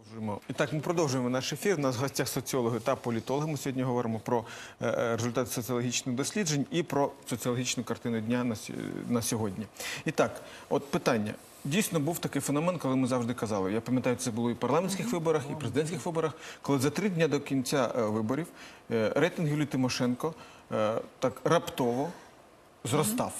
Продовжуємо. І так, ми продовжуємо наш ефір. У нас в гостях соціологи та політологи. Ми сьогодні говоримо про е, е, результати соціологічних досліджень і про соціологічну картину дня на, сьогодні. І так, от питання. Дійсно був такий феномен, коли ми завжди казали. Я пам'ятаю, це було і в парламентських виборах, і в президентських виборах, коли за три дні до кінця е, виборів рейтинг Юлії Тимошенко так раптово зростав.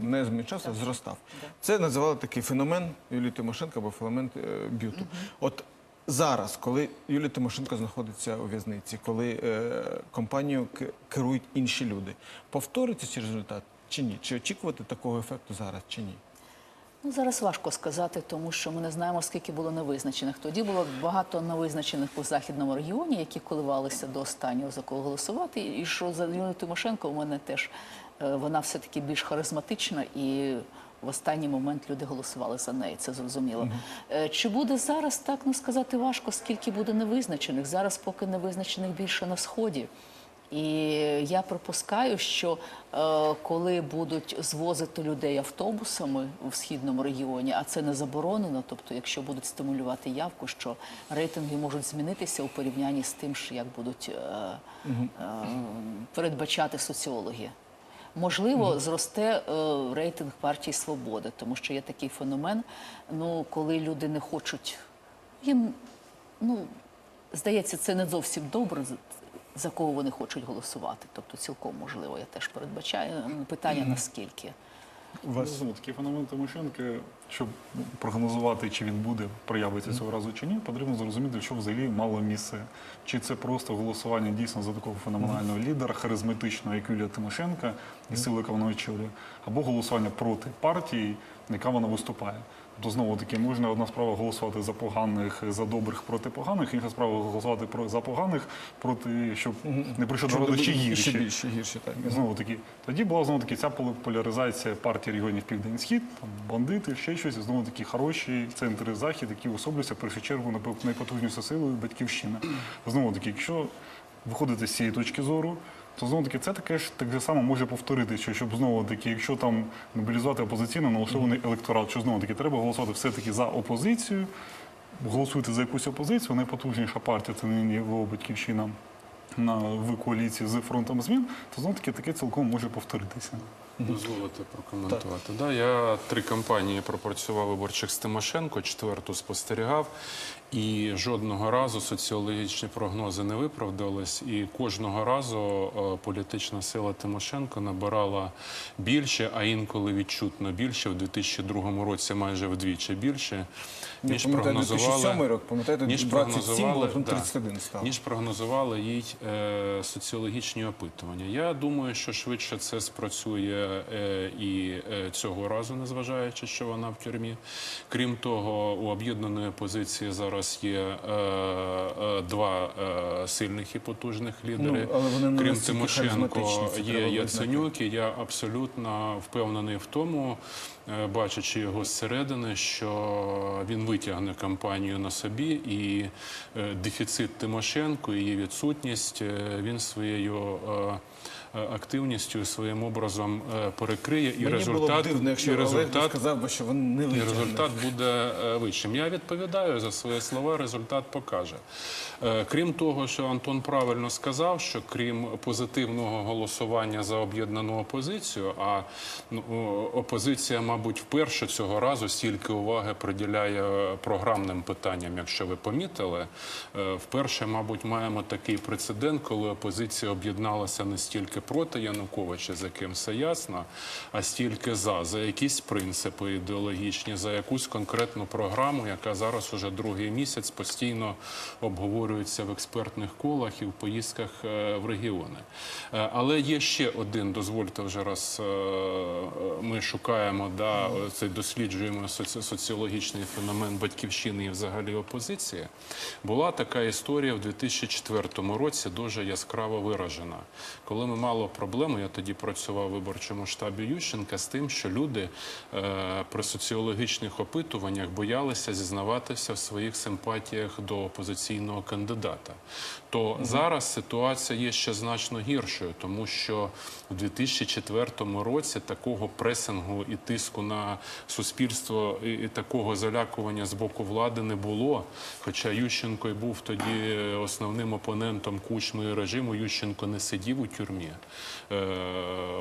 Не змінчався, а зростав. Це називали такий феномен Юлії Тимошенко або феномен б'юту. От зараз, коли Юлія Тимошенко знаходиться у в'язниці, коли е, компанію керують інші люди, повториться цей результат чи ні? Чи очікувати такого ефекту зараз чи ні? Ну, зараз важко сказати, тому що ми не знаємо, скільки було невизначених. Тоді було багато невизначених у західному регіоні, які коливалися до останнього за кого голосувати. І що за Юлію Тимошенко у мене теж е, вона все-таки більш харизматична і. В останній момент люди голосували за неї, це зрозуміло. Е, Чи буде зараз так ну сказати важко, скільки буде невизначених? Зараз поки невизначених більше на сході. І я припускаю, що е, коли будуть звозити людей автобусами в східному регіоні, а це не заборонено, тобто, якщо будуть стимулювати явку, що рейтинги можуть змінитися у порівнянні з тим, що як будуть е, е, передбачати соціологи. Можливо, зросте е, рейтинг партії свободи, тому що є такий феномен. Ну, коли люди не хочуть, їм ну здається, це не зовсім добре, за- за кого вони хочуть голосувати. Тобто, цілком можливо, я теж передбачаю питання наскільки. Вас Ну, такий феномен Тимошенка, щоб прогнозувати, чи він буде, проявитися цього разу чи ні, потрібно зрозуміти, що взагалі мало місце. Чи це просто голосування дійсно за такого феноменального лідера, харизматичного, як Юлія Тимошенка, і сили, яка вона очолює, або голосування проти партії, яка вона виступає. Тобто, знову таки, можна одна справа голосувати за поганих, за добрих проти поганих, інша справа голосувати про за поганих проти, щоб не прийшов до родичі ще більше гірше, так. Знову таки, тоді була знову таки ця поляризація партії регіонів Південь Схід, там бандити, ще щось, і знову таки хороші центри захід, які особляться в першу чергу на найпотужнішою силою батьківщина. Знову таки, якщо виходити з цієї точки зору. То знову таки це таке ж так же само може повторитися, щоб знову таки, якщо там мобілізувати опозиційно налаштований електорат, що знову таки треба голосувати все-таки за опозицію, голосуйте за якусь опозицію, найпотужніша партія це нині його батьківщина на в коаліції з фронтом змін, то знову таки таке цілком може повторитися. Дозволите прокоментувати. Да, я три кампанії пропрацював виборчих з Тимошенко, четверту спостерігав, і жодного разу соціологічні прогнози не виправдались. І кожного разу е, політична сила Тимошенко набирала більше, а інколи відчутно більше. В 2002 році майже вдвічі більше, ніж прогнозували. рік, пам'ятаєте, ніж 27 було, да, 31 стало. Ніж прогнозували їй е, соціологічні опитування. Я думаю, що швидше це спрацює е, і е, цього разу, незважаючи, що вона в тюрмі. Крім того, у об'єднаної опозиції зараз є е, е, два е, сильних і потужних лідери. Ну, але вони Крім Тимошенко є Яценюк, і я абсолютно впевнений в тому, е, бачачи його зсередини, що він витягне кампанію на собі, і е, дефіцит Тимошенко, її відсутність, е, він своєю е, е, активністю, своїм образом е, перекриє, і Мені результат було б дивно, якщо і результат сказав би, що він не і результат буде е, вищим. Я відповідаю за свої слова, результат покаже. Крім того, що Антон правильно сказав, що крім позитивного голосування за об'єднану опозицію, а ну, опозиція, мабуть, вперше цього разу стільки уваги приділяє програмним питанням, якщо ви помітили, вперше, мабуть, маємо такий прецедент, коли опозиція об'єдналася не стільки проти Януковича, за ким все ясно, а стільки за, за якісь принципи ідеологічні, за якусь конкретну програму, яка зараз уже другий місяць постійно обговорюється в експертних колах і в поїздках е, в регіони. Е, Але є ще один, дозвольте вже раз е, ми шукаємо, да, це досліджуємо соці- соціологічний феномен батьківщини і взагалі опозиції. Була така історія в 2004 році дуже яскраво виражена, коли ми існувало проблему. Я тоді працював у виборчому штабі Ющенка з тим, що люди е, при соціологічних опитуваннях боялися зізнаватися в своїх симпатіях до опозиційного кандидата. То зараз ситуація є ще значно гіршою, тому що в 2004 році такого пресингу і тиску на суспільство і, і такого залякування з боку влади не було. Хоча Ющенко й був тоді основним опонентом кучми режиму, Ющенко не сидів у тюрмі. Е,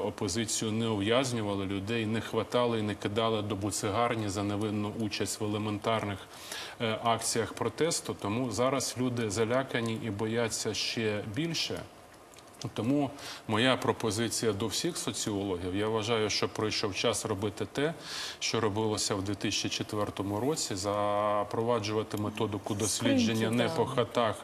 опозицію не ув'язнювали, людей не хватали і не кидали до буцегарні за невинну участь в елементарних е, акціях протесту. Тому зараз люди залякані і бояться ще більше. Тому моя пропозиція до всіх соціологів. Я вважаю, що прийшов час робити те, що робилося в 2004 році, запроваджувати методику дослідження не по хатах,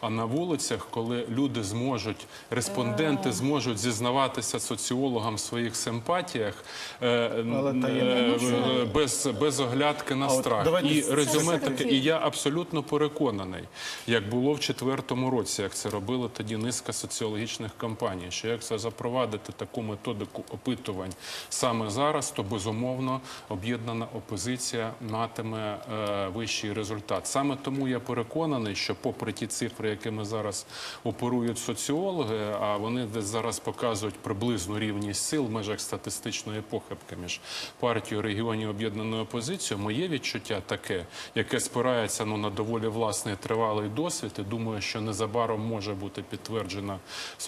а на вулицях, коли люди зможуть, респонденти зможуть зізнаватися соціологам в своїх симпатіях е, е, без, без оглядки на страх. І резюме таке, і я абсолютно переконаний, як було в четвертому році, як це робила тоді низка соціологічних кампаній, що якщо запровадити таку методику опитувань саме зараз, то безумовно об'єднана опозиція матиме е, вищий результат. Саме тому я переконаний, що попри ті цифри, якими зараз оперують соціологи, а вони десь зараз показують приблизну рівність сил в межах статистичної похибки між партією регіонів об'єднаною опозицією, моє відчуття таке, яке спирається ну, на доволі власний тривалий досвід, і думаю, що незабаром може бути підтверджена підтверджено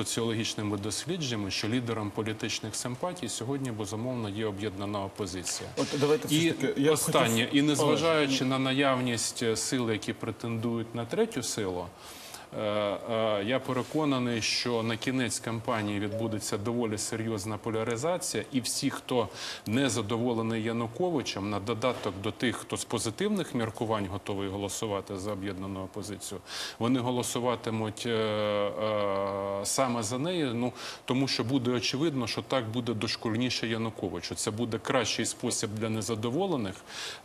соціологічними дослідженнями, що лідером політичних симпатій сьогодні безумовно є об'єднана опозиція. От давайте І таки. Я останнє, хотів- і незважаючи на наявність сил, які претендують на третю силу, я переконаний, що на кінець кампанії відбудеться доволі серйозна поляризація, і всі, хто не задоволений Януковичем, на додаток до тих, хто з позитивних міркувань готовий голосувати за об'єднану опозицію, вони голосуватимуть е, е, саме за неї. Ну тому що буде очевидно, що так буде дошкульніше Януковичу. Це буде кращий спосіб для незадоволених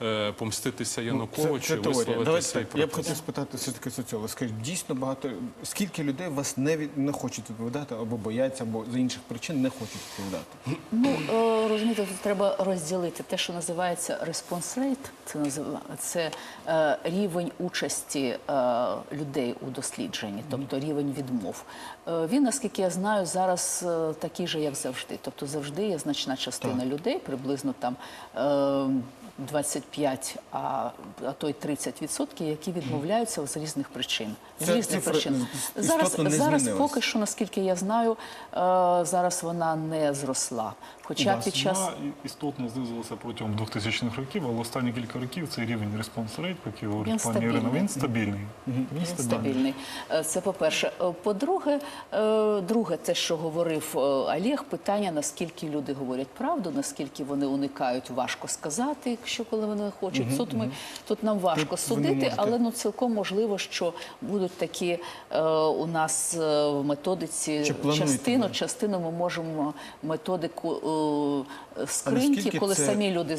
е, помститися Януковичу. Ну, Це, це і висловити свій так. Я б хотів спитати все-таки соціолога. Скажіть, дійсно багато скільки людей вас не від не хочуть відповідати або бояться, або з інших причин не хочуть відповідати. Ну е, розумієте, тут треба розділити те, що називається response rate, це назива це е, рівень участі е, людей у дослідженні, тобто рівень відмов. Е, він, наскільки я знаю, зараз е, такий же, як завжди. Тобто завжди є значна частина людей, приблизно там. Е, 25, а, а то й 30 відсотків, які відмовляються з різних причин. З різних. Е, Зараз, не зараз поки що, наскільки я знаю, е, зараз вона не зросла. Хоча Да, під час істотно знизилася протягом 2000-х років, але останні кілька років цей рівень response rate, як і говорить пані стабільний. Ірина, він стабільний. Він Він стабільний. Е, Це по-перше. Е, По-друге, друге, те, що говорив Олег, питання, наскільки люди говорять правду, наскільки вони уникають, важко сказати, якщо коли вони хочуть. Тут, ми, тут нам важко Тут судити, але ну цілком можливо, що будуть такі е, у нас е, в методиці частину, частину ми можемо методику е, скриньки, коли це- самі люди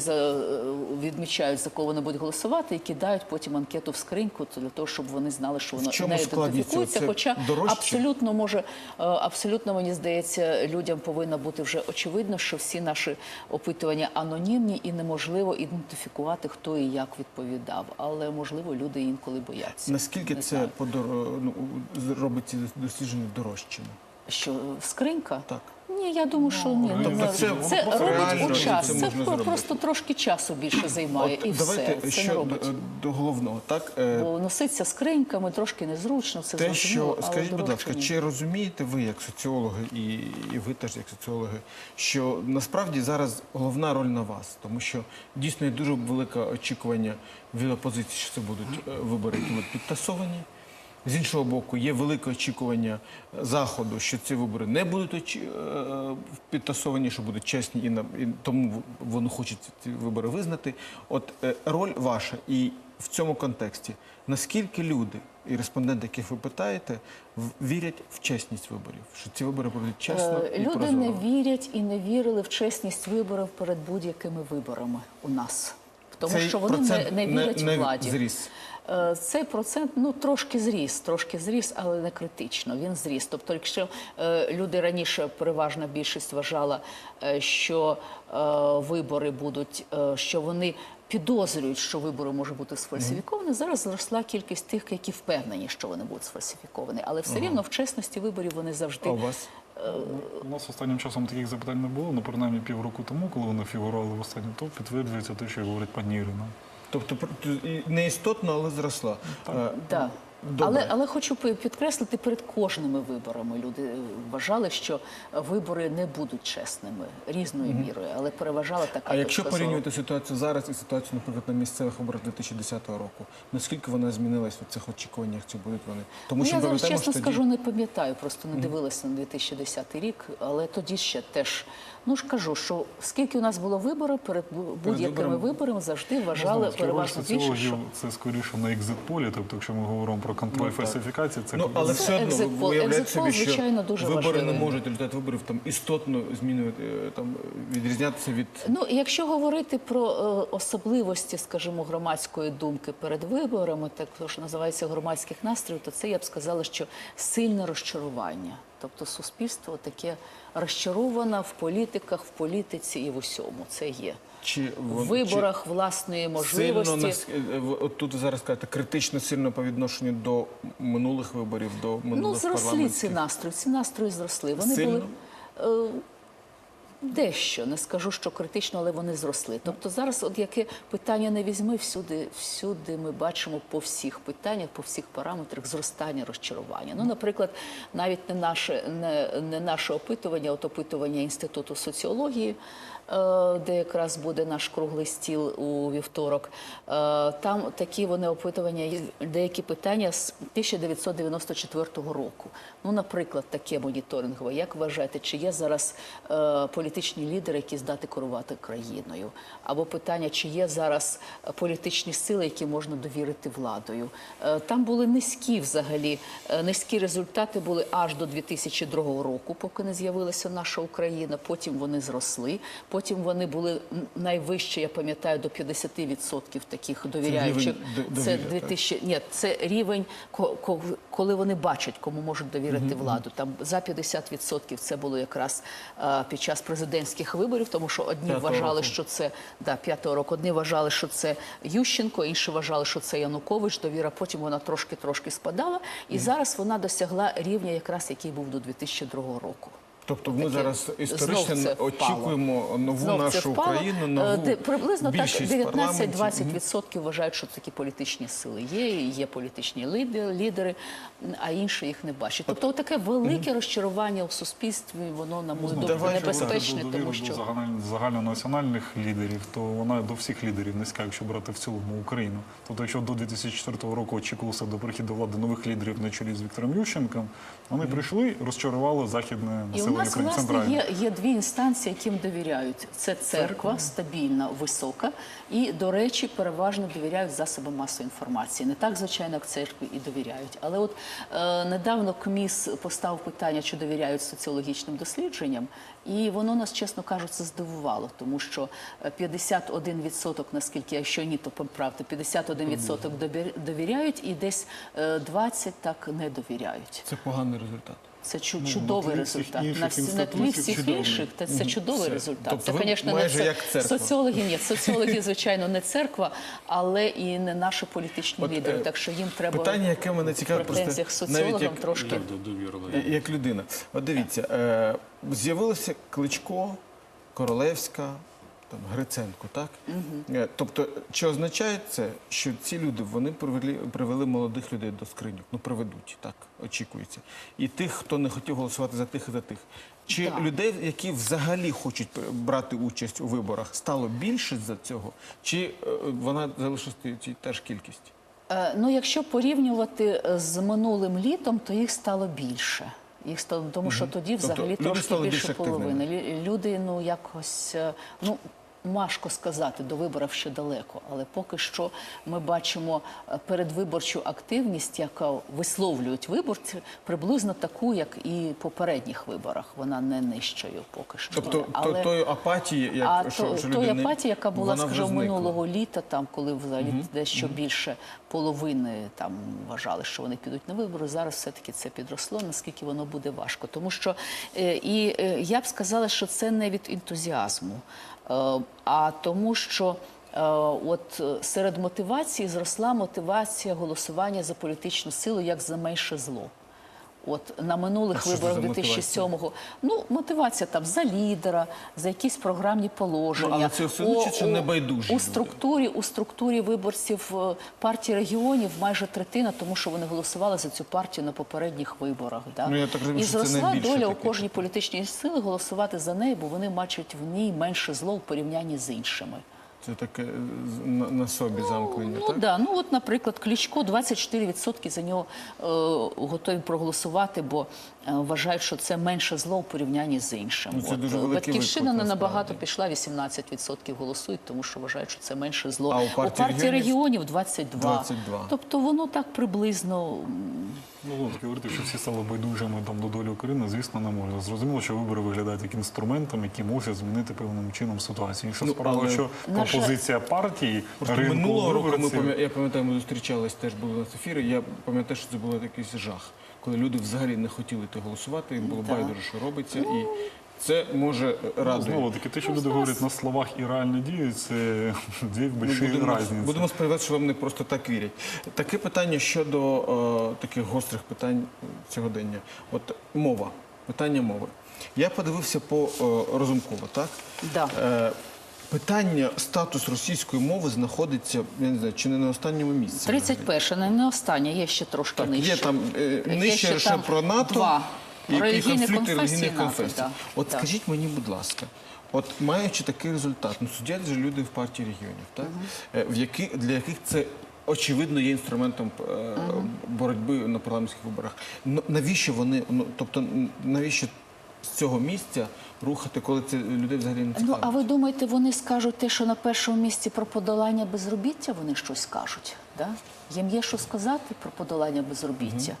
відмічають, за кого вони будуть голосувати, і кидають потім анкету в скриньку для того, щоб вони знали, що воно не ідентифікується. Хоча дорожче? абсолютно може, абсолютно мені здається, людям повинно бути вже очевидно, що всі наші опитування анонімні і неможливо ідентифікувати, хто і як відповідав. Але можливо, люди інколи бояться. Наскільки Не це подор... ну, робить ці дослідження дорожчими? що скринька? Так. Ні, я думаю, що ні. Ну, Тобто це це робить у час. це Це, можна зробити. просто трошки часу більше займає, і давайте все. Це ще не до, робить. до головного, так? Е, Бо носиться скриньками трошки незручно, це Те, що скажіть, будь ласка, чи розумієте ви, як соціологи, і, і ви теж як соціологи, що насправді зараз головна роль на вас, тому що дійсно є дуже велике очікування від опозиції, що це будуть е, вибори, які будуть підтасовані. З іншого боку, є велике очікування заходу, що ці вибори не будуть е, підтасовані, що будуть чесні, і, на- і тому вони хочуть ці вибори визнати. От е, роль ваша і в цьому контексті, наскільки люди і респонденти, яких ви питаєте, вірять в чесність виборів, що ці вибори будуть чесно Е, і Люди прозоро? не вірять і не вірили в чесність виборів перед будь-якими виборами у нас. Тому Цей що вони не, не вірять не владі. зріс. Е, Цей процент ну трошки зріс, трошки зріс, але не критично. Він зріс. Тобто, якщо е, люди раніше переважна більшість вважала, е, що е, вибори будуть, е, що вони підозрюють, що вибори можуть бути сфальсифіковані. Зараз зросла кількість тих, які впевнені, що вони будуть сфальсифіковані. Але все рівно в чесності виборів вони завжди А у вас? У нас останнім часом таких запитань не було, ну принаймні півроку тому, коли вони фігурували в останньому, то підтверджується те, що говорить пані Ірина. Тобто не істотно, але зросла. Е, Да. Добре. Але, але хочу підкреслити, перед кожними виборами люди е, вважали, що вибори не будуть чесними різною мірою, але переважала така. А якщо зору. порівнювати ситуацію зараз і ситуацію, наприклад, на місцевих виборах 2010 року, наскільки вона змінилась в цих очікуваннях, чи будуть вони? Тому Ну, що я зараз чесно що скажу, не пам'ятаю, просто не дивилася на 2010 рік, але тоді ще теж. Ну ж кажу, що скільки у нас було виборів, перед будь-якими виборами завжди вважали переважно більше, що це скоріше на екзит-полі, тобто якщо ми говоримо про контроль Ну, фальсифікації, це Ну, але все одно екзит-пол. уявляєте собі, що звичайно, дуже вибори не можуть результат виборів там істотно змінювати е, там відрізнятися від Ну, якщо говорити про е, особливості, скажімо, громадської думки перед виборами, так що називається громадських настроїв, то це я б сказала, що сильне розчарування. Тобто суспільство таке розчароване в політиках, в політиці і в усьому. Це є. Чи В виборах власної чи можливості. сильно е, от тут зараз кажете критично сильно по відношенню до минулих виборів, до Ну, зросли ці настрої. Ці настрої зросли. Вони Сильно? були. е, Дещо не скажу, що критично, але вони зросли. Тобто зараз, от яке питання не візьми, всюди, всюди ми бачимо по всіх питаннях, по всіх параметрах зростання розчарування. Ну, наприклад, навіть не наше не, не наше опитування, от опитування інституту соціології, де якраз буде наш круглий стіл у вівторок. е, Там такі вони опитування, деякі питання з 1994 року. Ну, наприклад, таке моніторингове. Як вважаєте, чи є зараз е, політичні лідери, які здати керувати країною? Або питання, чи є зараз е, політичні сили, які можна довірити владою? Е, Там були низькі взагалі, е, низькі результати були аж до 2002 року, поки не з'явилася наша Україна. Потім вони зросли. Потім вони були найвищі, я пам'ятаю, до 50% таких довіряючих. Це довір'я, так? 2000 ні, це рівень, ко- ко- коли вони бачать, кому можуть довірити владу. Там за 50% це було якраз е, під час президентських виборів, тому що одні П'ятого вважали, року. що це да, п'ятого року. Одні вважали, що це Ющенко, інші вважали, що це Янукович. Довіра. Потім вона трошки трошки спадала, і зараз вона досягла рівня, якраз який був до 2002 року. Тобто ми Таке зараз знов історично це впало. очікуємо нову Знов це нашу впало. Україну, Е, нову де- приблизно так більшість парламентів. 19-20% вважають, що такі політичні сили є, і є політичні лідери, лідери, а інші їх не бачать. Тобто таке велике розчарування у суспільстві, воно на мою думку давай же небезпечне, довіру тому до що загальна- загальнонаціональних лідерів, то вона до всіх лідерів низька, якщо брати в цілому Україну. Тобто, якщо до 2004 року очікувалося до приходу влади нових лідерів на чолі з Віктором Ющенком, вони прийшли, розчарували західне І у населення нас України власне центральне. є, є дві інстанції, яким довіряють. Це церква стабільна, висока, і, до речі, переважно довіряють засобам масової інформації. Не так, звичайно, як церкві і довіряють. Але от е, недавно КМІС поставив питання, чи довіряють соціологічним дослідженням, і воно нас, чесно кажучи, здивувало, тому що е, 51%, наскільки якщо ні, то поправте, 51% довір- довіряють, і десь е, 20% так не довіряють. Це поганий результат. Це чу- Ну, чудовий результат. інших На, на тлі всіх чудовий. інших та це чудовий Все. результат. Тобто це, ви звісно, не це як церква. соціологи. Ні, соціологи, звичайно, не церква, але і не наші політичні От, лідери. е, Так що їм треба Питання, яке мене цікавить, в просто навіть соціологам як, трошки. Так, до довірливо. Я- як людина. От дивіться, е, з'явилися Кличко, Королевська, там, Гриценко, так? Е, Тобто, чи означає це, що ці люди вони привели, привели молодих людей до скриньок? Ну, приведуть, так, очікується. І тих, хто не хотів голосувати за тих і за тих. Чи Так. людей, які взагалі хочуть брати участь у виборах, стало більше за цього? Чи е, вона залишилась ті- та ж кількість? Е, Ну, якщо порівнювати з минулим літом, то їх стало більше. Їх стало, тому що тоді Тобто взагалі люди трошки більше активними. половини. Люди, ну якось, ну важко сказати, до виборів ще далеко, але поки що ми бачимо е, передвиборчу активність, яка висловлюють виборці, приблизно таку, як і в попередніх виборах. Вона не нижчою поки що. Тобто Але- то, тої апатії, як а що, то, що тої не- апатії, яка була, скажімо, минулого літа, там коли взагалі дещо більше половини там вважали, що вони підуть на вибори. Зараз все-таки це підросло. Наскільки воно буде важко, тому що е, і е, я б сказала, що це не від ентузіазму, а тому, що. е, От е, серед мотивації зросла мотивація голосування за політичну силу як за менше зло. От на минулих виборах за мотивація? 2007-го, ну мотивація там за лідера, за якісь програмні положення. Ну, але це все одно чи- чи небайдужі у люди? структурі у структурі виборців е, партії регіонів майже третина, тому що вони голосували за цю партію на попередніх виборах. Да? Ну, я так розумію, І зросла доля у кожній політичній сили голосувати за неї, бо вони бачать в ній менше зло в порівнянні з іншими. Це таке на, на собі замкнення, Ну так? да, ну от, наприклад, Кличко 24% за нього е, готові проголосувати, бо е, вважають, що це менше зло в порівнянні з іншим. Ну, це дуже е, Батьківщина не набагато пішла, 18% голосують, тому що вважають, що це менше зло. А у партії регіонів регіонів 22. 22. Тобто воно так приблизно Ну, знову говорити, що всі стали байдужими там до долі України, звісно, не можна. Зрозуміло, що вибори виглядають як інструментом, який може змінити певним чином ситуацію. Інша Ну, справа, але- що Наша- пропозиція партії Просто ринку минулого року ми пам я пам'ятаю, ми зустрічались, теж були на ефірі. Я пам'ятаю, що це було якийсь жах, коли люди взагалі не хотіли йти голосувати, їм було Так. байдуже, що робиться, і це може Ну, радує. Знову таки, те, що люди говорять на словах і реально діють, це дві будемо, різниці. будемо сподіватися, що вам не просто так вірять. Таке питання щодо е, таких гострих питань сьогодення. От мова, питання мови. Я подивився по е, Розумкова, так? да. Е, питання статус російської мови знаходиться, я не знаю, чи не на останньому місці. 31 не, не останнє, є ще трошки Так, нижче. є там е, нижче ще лише про НАТО два. Які конфлікти конфесії релігійних конфесій. От скажіть мені, будь ласка, от маючи такий результат, ну судять же люди в партії регіонів, так? Е, в які, для яких це очевидно є інструментом е, боротьби на парламентських виборах. Ну, навіщо вони, ну тобто навіщо з цього місця рухати, коли це людей взагалі не Ну, а ви думаєте, вони скажуть те, що на першому місці про подолання безробіття вони щось скажуть? Да? Їм є що сказати про подолання безробіття?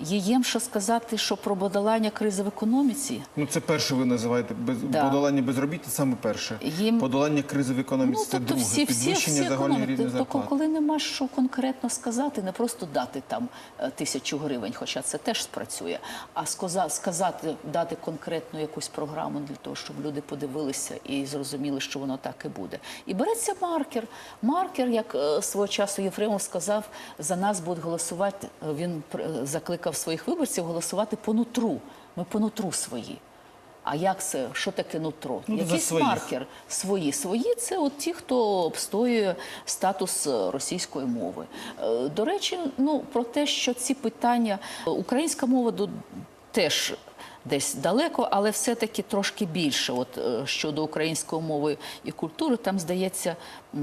Є їм що сказати, що про подолання кризи в економіці? Ну, це перше ви називаєте без Да. подолання безробіття, саме перше. Їм- Подолання кризи в економіці це тобто друге. всі, всі, Підвищення всі загальної економіки. рівня Тобто, зарплат. коли нема що конкретно сказати, не просто дати там е, тисячу гривень, хоча це теж спрацює, а сказа- сказати, дати конкретну якусь програму для того, щоб люди подивилися і зрозуміли, що воно так і буде. І береться маркер. Маркер, як е, свого часу Єфремов сказав, за нас будуть голосувати. е, Він закликав своїх виборців голосувати по нутру. Ми по нутру свої. А як це? Що таке нутро? Ну, Якийсь своїх. маркер свої. Свої це от ті, хто обстоює статус е, російської мови. Е, До речі, ну про те, що ці питання українська мова до теж. Десь далеко, але все-таки трошки більше. От е, щодо української мови і культури, там здається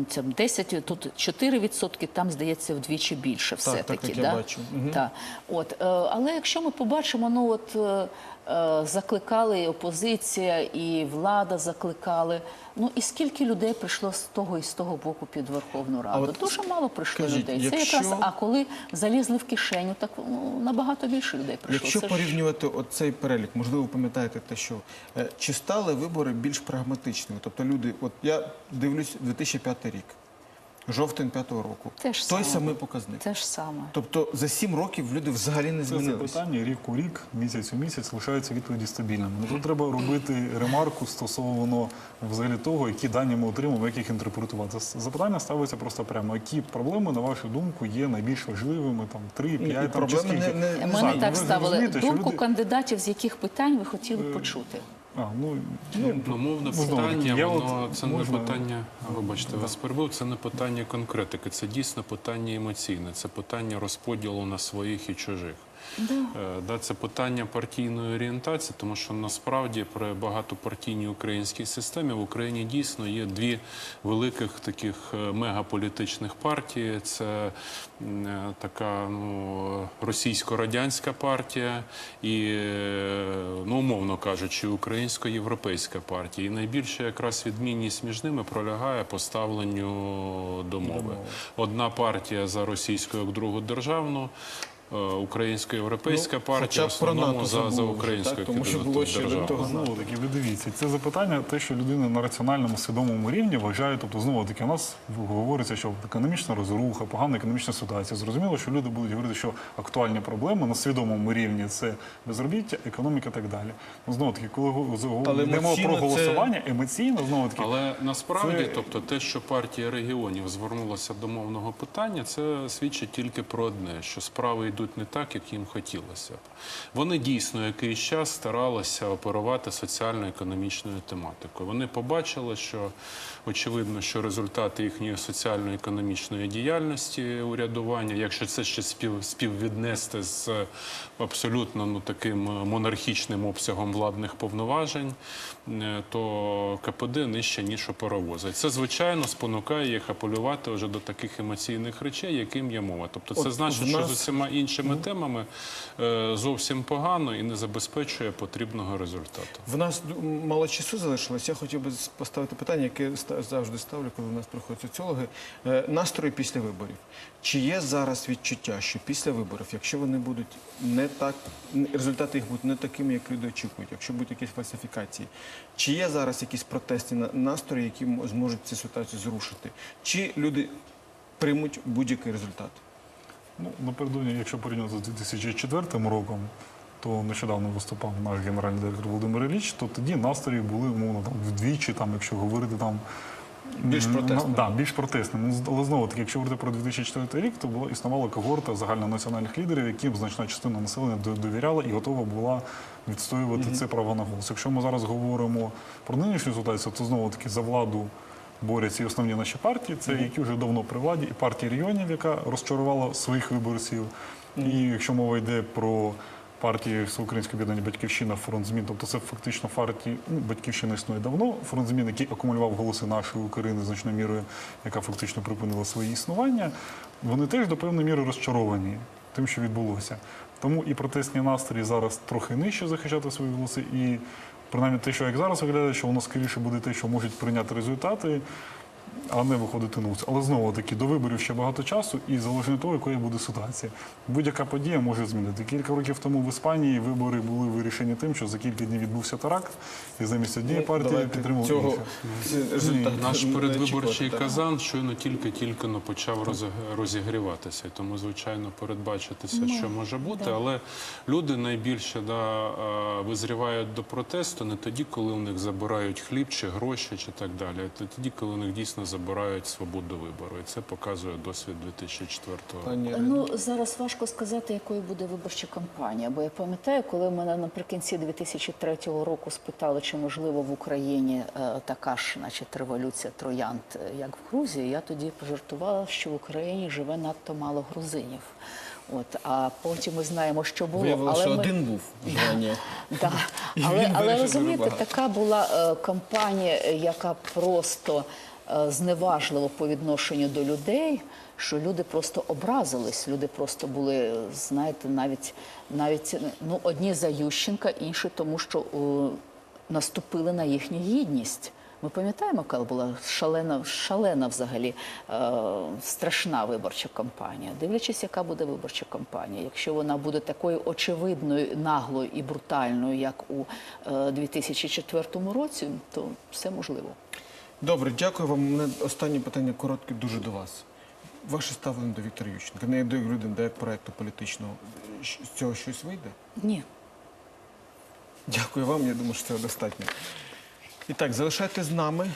це 10, тут 4%, там здається вдвічі більше. Все так, таки як я бачу. Угу. Так. От, е, але якщо ми побачимо, ну от е, закликали і опозиція, і влада закликали. Ну і скільки людей прийшло з того і з того боку під Верховну Раду? от Дуже мало прийшло скажіть, людей. Це якщо- якраз а коли залізли в кишеню, так ну, набагато більше людей прийшло. Якщо Це ж- порівнювати оцей перелік, можливо, ви пам'ятаєте те, що е, чи стали вибори більш прагматичними? Тобто люди, от я дивлюсь 2005 рік, жовтень 5-го року, Те ж той саме. самий показник. Те ж саме. Тобто за сім років люди взагалі не Це змінилися. запитання рік у рік, місяць у місяць лишаються відповіді стабільними. Ну, Тут треба робити ремарку стосовно взагалі того, які дані ми отримуємо, як їх інтерпретувати. Запитання ставиться просто прямо. Які проблеми, на вашу думку, є найбільш важливими? Там три, п'ять там, чи скільки? не, Ми не не так ставили думку люди- кандидатів, з яких питань ви хотіли почути. А, ну, Ну, Ну, мовне питання, я воно от це можна- не питання, вибачте, вас перебив, це не питання конкретики, це дійсно питання емоційне, це питання розподілу на своїх і чужих. Да. Е, це питання партійної орієнтації, тому що насправді при багатопартійній українській системі в Україні дійсно є дві великих таких е, мегаполітичних партії. Це е, така ну, російсько-радянська партія і, ну, умовно кажучи, українсько-європейська партія. І найбільша якраз відмінність між ними пролягає по ставленню до мови. Одна партія за російську як другу державну. Е, Українсько-європейська партія в основному за, за українською так? Тому що було ще до того Знову таки, ви дивіться, це запитання, те, що людина на раціональному свідомому рівні вважає, тобто знову таки, у нас говориться, що економічна розруха, погана економічна ситуація. Зрозуміло, що люди будуть говорити, що актуальні проблеми на свідомому рівні це безробіття, економіка і так далі. Ну знову таки, коли го- з- Але йдемо емоційно про це- голосування, емоційно знову таки. Але насправді, Це- тобто, те, що партія регіонів звернулася до мовного питання, це свідчить тільки про одне: що справи йдуть не так, як їм хотілося б. Вони дійсно якийсь час старалися оперувати соціально-економічною тематикою. Вони побачили, що очевидно, що результати їхньої соціально-економічної діяльності урядування, якщо це ще спів, співвіднести з абсолютно ну таким монархічним обсягом владних повноважень, е, то КПД нижче ніж у паровоза. Це звичайно спонукає їх апелювати вже до таких емоційних речей, яким є мова. Тобто, це От значить, в що нас- з усіма іншими темами е, зовсім погано і не забезпечує потрібного результату. В нас мало часу залишилось. Я хотів би поставити питання, яке завжди ставлю, коли в нас приходять соціологи. Е, Настрої після виборів. Чи є зараз відчуття, що після виборів, якщо вони будуть не так, результати їх будуть не такими, як люди очікують, якщо будуть якісь фальсифікації, чи є зараз якісь протестні на- настрої, які зможуть цю ситуацію зрушити? Чи люди приймуть будь-який результат? Ну, напередодні, якщо порівняти з 2004 роком, то нещодавно виступав наш генеральний директор Володимир Ілліч, то тоді настрої були, умовно, там, вдвічі, там, якщо говорити там. Більш м, протестними. ну, Да, більш протестними. Ну, Але знову таки, якщо говорити про 2004 рік, то була існувала когорта загальнонаціональних лідерів, яким значна частина населення довіряла і готова була відстоювати це право на голос. Якщо ми зараз говоримо про нинішню ситуацію, то знову таки за владу борються і основні наші партії, це які вже давно при владі, і партія регіонів, яка розчарувала своїх виборців. І якщо мова йде про партії Всеукраїнське об'єднання Батьківщина, фронт змін, тобто це фактично партії, ну, батьківщина існує давно. Фронт змін, який акумулював голоси нашої України значною мірою, яка фактично припинила своє існування, вони теж до певної міри розчаровані тим, що відбулося. Тому і протестні настрої зараз трохи нижче захищати свої голоси, і принаймні те, що як зараз виглядає, що воно скоріше буде те, що можуть прийняти результати, а не виходити на вулицю. Але знову таки до виборів ще багато часу, і залежно від того, якою буде ситуація. Будь-яка подія може змінити. Кілька років тому в Іспанії вибори були вирішені тим, що за кілька днів відбувся теракт, і замість однієї Ну, партії давайте підтримували цього іншу. Наш передвиборчий казан щойно тільки-тільки почав роз- розігріватися. Тому, звичайно, передбачитися, що може бути. Але люди найбільше да, визрівають до протесту не тоді, коли у них забирають хліб чи гроші, чи так далі, а тоді, коли у них дійсно забирають свободу вибору. І це показує досвід 2004 року. Пані Ну зараз важко сказати, якою буде виборча кампанія. Бо я пам'ятаю, коли мене наприкінці 2003 року спитали, чи можливо в Україні е, така ж, значить, революція троянд, е, як в Грузії, я тоді пожартувала, що в Україні живе надто мало грузинів. От а потім ми знаємо, що було. Виявилося, що ми- один був. Да. І Але, але розумієте, така була е, кампанія, яка просто е, зневажлива по відношенню до людей, що люди просто образились. Люди просто були, знаєте, навіть навіть ну одні за Ющенка, інші тому, що е, наступили на їхню гідність. Ми пам'ятаємо, яка була шалена, шалена взагалі е, страшна виборча кампанія. Дивлячись, яка буде виборча кампанія. Якщо вона буде такою очевидною, наглою і брутальною, як у е, 2004 році, то все можливо. Добре, дякую вам. У мене останнє питання коротке дуже до вас. Ваше ставлення до Віктора Ющенка, не до людини, до як проекту політичного. З цього щось вийде? Ні. Дякую вам, я думаю, що цього достатньо. І так, залишайте з нами.